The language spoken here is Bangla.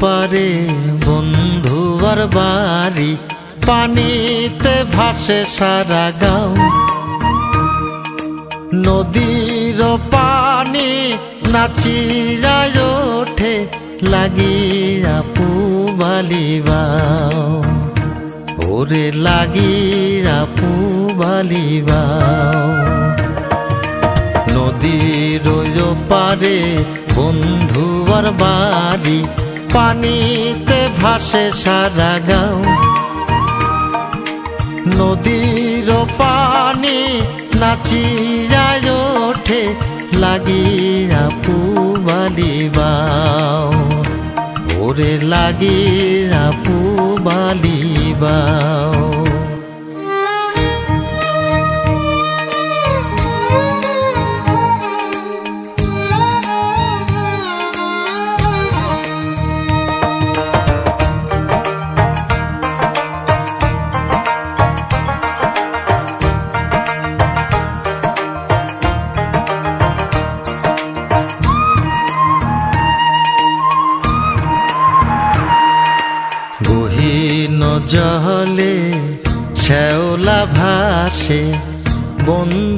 পারে বন্ধুবার বাড়ি। পানিতে ভাসে সারা গাও। নদীর পানি নাচিরায় ওঠে, লাগিয়া পুবালিবাও ওরে লাগিয়া পুবালিবাও নদীর পারে বন্ধুবার বাড়ি, পানিতে ভাসে সারা গাও। নদীর পানি নাচিয়ায় ওঠে, লাগিয়া পুবালিবাও ওরে লাগিয়া পুবালিবাও গহীন জলে শ্যাওলা ভাসে বন্ধু